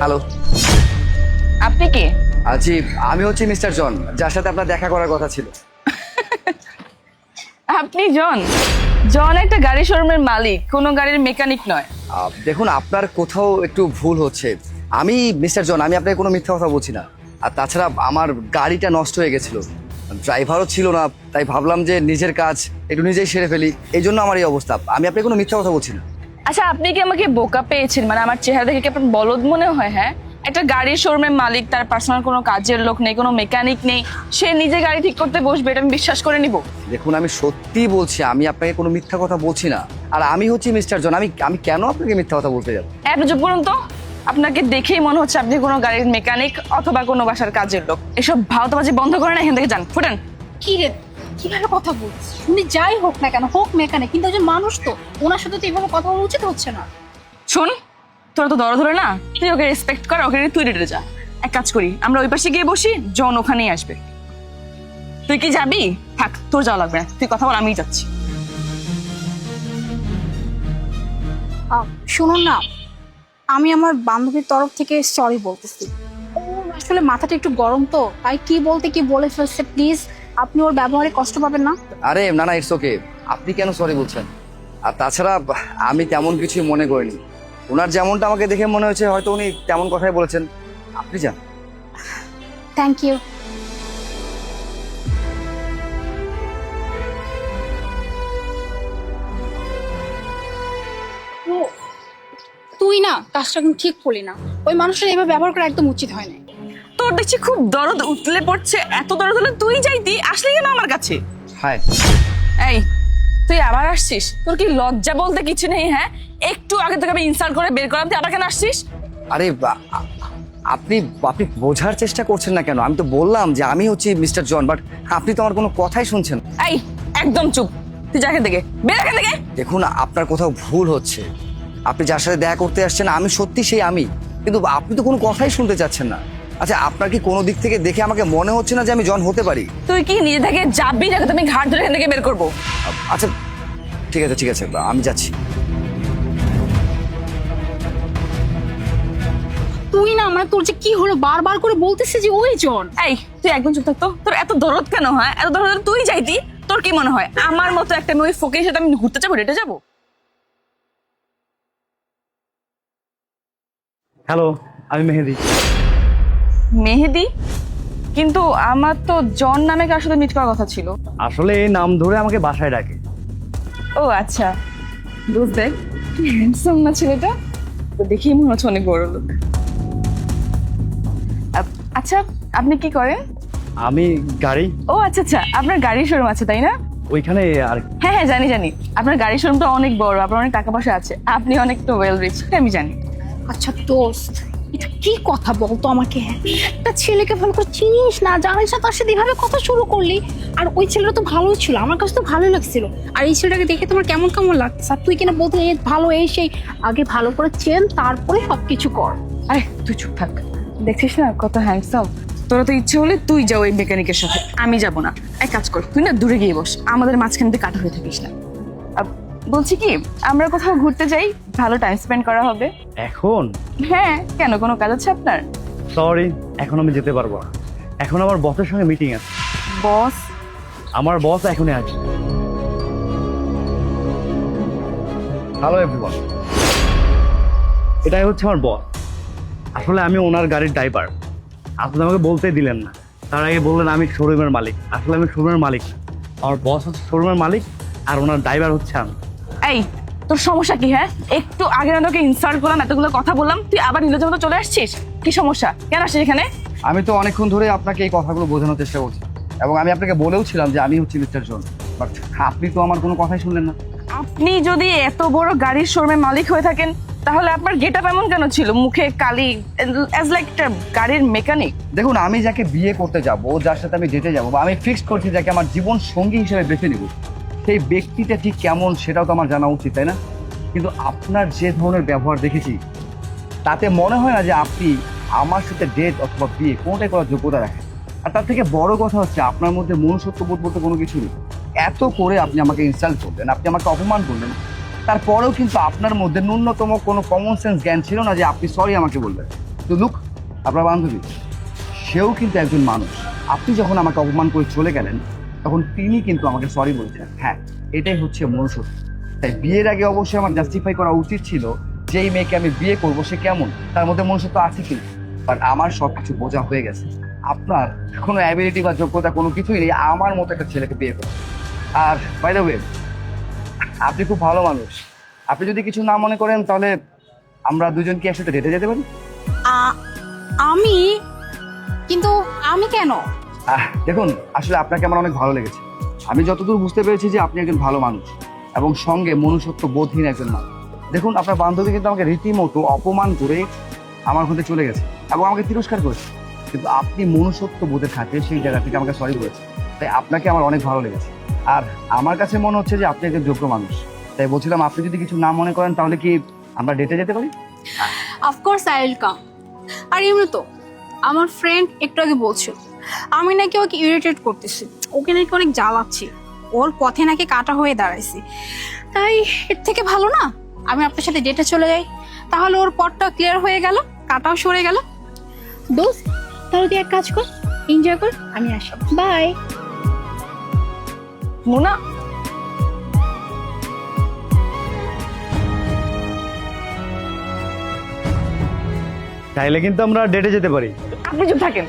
Hello আপনি কে? জি আমি হচ্ছি মিস্টার জন যার সাথে আপনার দেখা করার কথা ছিল। আপনি জন? জন একটা গাড়ি শোরুমের মালিক কোনো গাড়ির মেকানিক নয়। আহ, দেখুন আপনার কোথাও একটু ভুল হচ্ছে। আমি মিস্টার জন আমি আপনাকে কোনো মিথ্যা কথা বলছি না। আর তাছাড়া আমার গাড়িটা নষ্ট হয়ে গেছিল। ড্রাইভারও ছিল না তাই ভাবলাম যে নিজের কাজ একটু নিজেই সেরে ফেলি। এই জন্য আমার এই অবস্থা। আমি আপনাকে কোনো মিথ্যা কথা বলছি না। আচ্ছা আপনি কি আমাকে বোকা পেয়েছেন? মানে আমার চেহারা দেখে কি আপনার বলদ মনে হয় হ্যাঁ? একটা গাড়ির শোরুমের মালিক তার পার্সোনাল কোনো কাজের লোক নেই কোনো মেকানিক নেই সে নিজে গাড়ি ঠিক করতে বসবে এটা আমি বিশ্বাস করে নিব? দেখুন আমি সত্যি বলছি আমি আপনাকে কোনো মিথ্যা কথা বলছি না। আর আমি হচ্ছি মিস্টার জন আমি আমি কেন আপনাকে মিথ্যা কথা বলতে যাব? আপনি চুপ করুন তো। আপনাকে দেখেই মনে হচ্ছে আপনি কোনো গাড়ির মেকানিক অথবা কোনো বাসার কাজের লোক। এসব ভাওতাবাজি বন্ধ করেন এখান থেকে যান ফুটেন। কি রে? কীভাবে কথা বলছিস? উনি যাই হোক না কেন হোক মেকানিক কিন্তু একজন মানুষ তো। ওনার সাথে তো এইভাবে কথা বলা উচিত হচ্ছে না। শোন তোরা তো দর ধরে না তুই ওকে রেসপেক্ট কর ওকে তুই রেটে যা। এক কাজ করি আমরা ওই পাশে গিয়ে বসি জন ওখানেই আসবে। তুই কি যাবি? থাক তোর যাওয়া লাগবে না তুই কথা বল আমিই যাচ্ছি। শুনুন না আমি আমার বান্ধবীর তরফ থেকে সরি বলতেছি। আসলে মাথাটা একটু গরম তো তাই কি বলতে কি বলে ফেলছে প্লিজ আপনি ওর ব্যবহারে কষ্ট পাবেন না? আরে না না ইটস ওকে আপনি কেন সরি বলছেন? আর তাছাড়া আমি তেমন কিছুই মনে করিনি। ওনার যেমনটা আমাকে দেখে মনে হয়েছে হয়তো উনি তেমন কথাই বলেছেন। আপনি যান। থ্যাংক ইউ তুই না কাজটা কিন্তু ঠিক করলি না। ওই মানুষের এইভাবে ব্যবহার করা একদম উচিত হয় না তোর দেখছি খুব দরদ উতলে পড়ছে। এত দরদ হলে তুই যাইতি আসলে কেন আমার কাছে? হাই। এই তুই আবার আসছিস? তোর কি লজ্জা বলতে কিছু নেই হ্যাঁ? একটু আগে থেকে আমি ইনসাল্ট করে বের করলাম তুই আবার কেন আসছিস? আরে বা- আপনি আপনি বোঝার চেষ্টা করছেন না কেন? আমি তো বললাম যে আমি হচ্ছি মিস্টার জন বাট আপনি তো আমার কোনো কথাই শুনছেন না। এই একদম চুপ। তুই যা এখান থেকে। বের এখান থেকে। দেখুন আপনার কোথাও ভুল হচ্ছে। আপনি যার সাথে দেখা করতে আসছেন আমি সত্যি সেই আমি। কিন্তু আপনি তো কোনো কথাই শুনতে চাচ্ছেন না। আচ্ছা আপনার কি কোনো দিক থেকে দেখে আমাকে মনে হচ্ছে না যে আমি জন হতে পারি? তুই কি নিজে থেকে যাবি যাকে তুমি ঘাট ধরে এখান থেকে বের করব। আচ্ছা ঠিক আছে ঠিক আছে আমি যাচ্ছি। তুই না মানে তোর যে কি হলো? বারবার করে বলতেছে যে ওই জন। এই তুই একদম চুপ থাকতো তোর এত দরদ কেন হয়? এত দরদ তুই যাইতি। তোর কি মনে হয়? আমার মতো একটা মেয়ে ওই ফকির সাথে আমি ঘুরতে যাব রেটে যাব? হ্যালো আমি মেহেদি। মেহেদি? কিন্তু আমার তো জন নামে কার সাথে মিট করার কথা ছিল। আসলে এই নাম ধরে আমাকে বাসায় ডাকে। ও আচ্ছা। বুঝতে হ্যান্ডসাম না ছেলেটা। তো দেখেই মনে হচ্ছে অনেক বড় লোক। আচ্ছা আপনি কি করেন? আমি গাড়ি। ও আচ্ছা আচ্ছা আপনার গাড়ির শোরুম আছে তাই না? ওইখানে আর হ্যাঁ হ্যাঁ জানি জানি। আপনার গাড়ির শোরুমটা অনেক বড় আপনার অনেক টাকা পয়সা আছে। আপনি অনেক তো ওয়েল রিচ আমি জানি। আচ্ছা দোস্ত। কি কথা বলতো আমাকে? হ্যাঁ একটা ছেলেকে ভালো করে চিনিস না জানিস না তার সাথে এভাবে কথা শুরু করলি, আর ওই ছেলেটা তো ভালোই ছিল, আমার কাছে তো ভালোই লাগছিল। আর এই ছেলেটাকে দেখে তোমার কেমন কেমন লাগছে? আর তুই কিনা বলতে এই ভালো এই সেই, আগে ভালো করে চেন, তারপরে সবকিছু কর। আরে, তুই চুপ থাক। দেখছিস না কত হ্যান্ডসাম তোরা তো ইচ্ছে হলে তুই যাও ওই মেকানিকের সাথে। আমি যাব না। এক কাজ কর, তুই না দূরে গিয়ে বস। আমাদের মাঝখান তুই কাটা হয়ে থাকিস না। বলছি কি আমরা কোথাও ঘুরতে যাই ভালো টাইম স্পেন্ড করা হবে। এখন? হ্যাঁ কেন কোনো কাজ আছে আপনার? সরি এখন আমি যেতে পারব না। এখন আমার বসের সঙ্গে মিটিং আছে। বস? আমার বস এখনই আছে হ্যালো এভরিওয়ান এটাই হচ্ছে আমার বস। আসলে আমি ওনার গাড়ির ড্রাইভার আপনি আমাকে বলতে দিলেন না। তার আগে বললেন আমি শোরুমের মালিক। আসলে আমি শোরুমের মালিক। আমার বস হচ্ছে শোরুমের মালিক আর ওনার ড্রাইভার হচ্ছে আমি। এই তোর সমস্যা কি হ্যাঁ? একটু আগে না তোকে ইনসাল্ট করলাম এতগুলো কথা বললাম তুই আবার নিজের মতো চলে আসছিস? কি সমস্যা? কেন আসছিস এখানে? আমি তো অনেকক্ষণ ধরে আপনাকে এই কথাগুলো বোঝানোর চেষ্টা করছি। এবং আমি আপনাকে বলেও ছিলাম যে আমি হচ্ছি মিস্টার জন বাট আপনি তো আমার কোনো কথাই শুনলেন না। আপনি যদি এত বড় গাড়ির শোরুমের মালিক হয়ে থাকেন তাহলে আপনার গেট আপ এমন কেন ছিল? মুখে কালি অ্যাজ লাইক একটা গাড়ির মেকানিক দেখুন আমি যাকে বিয়ে করতে যাব যার সাথে আমি যেতে যাব বা আমি ফিক্সড করছি যাকে আমার জীবন সঙ্গী হিসেবে বেছে নেব সেই ব্যক্তিটা ঠিক কেমন সেটাও তো আমার জানা উচিত, তাই না? কিন্তু আপনার যে ধরনের ব্যবহার দেখেছি, তাতে মনে হয় না যে আপনি আমার সাথে ডেট অথবা বিয়ে কোনোটাই করার যোগ্যতা রাখেন। আর তার থেকে বড় কথা হচ্ছে আপনার মধ্যে মনুষ্যত্ব বোধ বলতে কোনো কিছু নেই। এত করে আপনি আমাকে ইনসাল্ট করলেন, আপনি আমাকে অপমান করলেন। তারপরেও কিন্তু আপনার মধ্যে ন্যূনতম কোনো কমন সেন্স জ্ঞান ছিল না যে আপনি সরি আমাকে বলবেন তো লুক আপনার বান্ধবী, সেও কিন্তু একজন মানুষ। আপনি যখন আমাকে অপমান করে চলে গেলেন তখন তিনি কিন্তু আমাকে সরি বলছেন। হ্যাঁ এটাই হচ্ছে মনুষ্যত্ব তাই বিয়ের আগে অবশ্যই আমার জাস্টিফাই করা উচিত ছিল যে এই মেয়েকে আমি বিয়ে করব, সে কেমন? তার মধ্যে মনুষ্যত্ব আছে কি বাট আমার সব কিছু বোঝা হয়ে গেছে। আপনার কোনো অ্যাবিলিটি বা যোগ্যতা কোনো কিছুই নেই, আমার মতো একটা ছেলেকে বিয়ে করা। আর বাই দ্য ওয়ে আপনি খুব ভালো মানুষ। আপনি যদি কিছু না মনে করেন, তাহলে আমরা দুজন কি একসাথে ডেটে যেতে পারি? আমি? কিন্তু আমি কেন? দেখুন, আসলে আপনাকে আমার অনেক ভালো লেগেছে। আমি যতদূর বুঝতে পেরেছি যে আপনি একজন ভালো মানুষ এবং সঙ্গে মনুষ্যত্ব বোধহীন একজন মানুষ। দেখুন, আপনার বান্ধবী কিন্তু আমাকে রীতিমতো অপমান করে আমার মধ্যে চলে গেছে এবং আমাকে তিরস্কার করেছে। কিন্তু আপনি মনুষ্যত্ব বোধে থাকে সেই জায়গা থেকে আমাকে সরি বলেছে তাই আপনাকে আমার অনেক ভালো লেগেছে। আর আমার কাছে মনে হচ্ছে যে আপনি একজন যোগ্য মানুষ। তাই বলছিলাম, আপনি যদি কিছু না মনে করেন, তাহলে কি আমরা ডেটে যেতে পারি? Of course I will come আর এমনি তো, আমার ফ্রেন্ড একটু আগে বলছিল। আমি নাকি ওকে ইরিটেট করতেছি। ওকে নাকি অনেক জ্বালাচ্ছি। ওর পথে নাকি কাটা হয়ে দাঁড়াইছি। তাই এর থেকে ভালো না? আমি আপনার সাথে ডেটে চলে যাই। তাহলে ওর পথটা ক্লিয়ার হয়ে গেল কাটাও সরে গেল। দোস্ত তাহলে তুই এক কাজ কর এনজয় কর আমি আসি। বাই মোনা। চাইলে কিন্তু আমরা ডেটে যেতে পারি। আপনি চুপ থাকেন।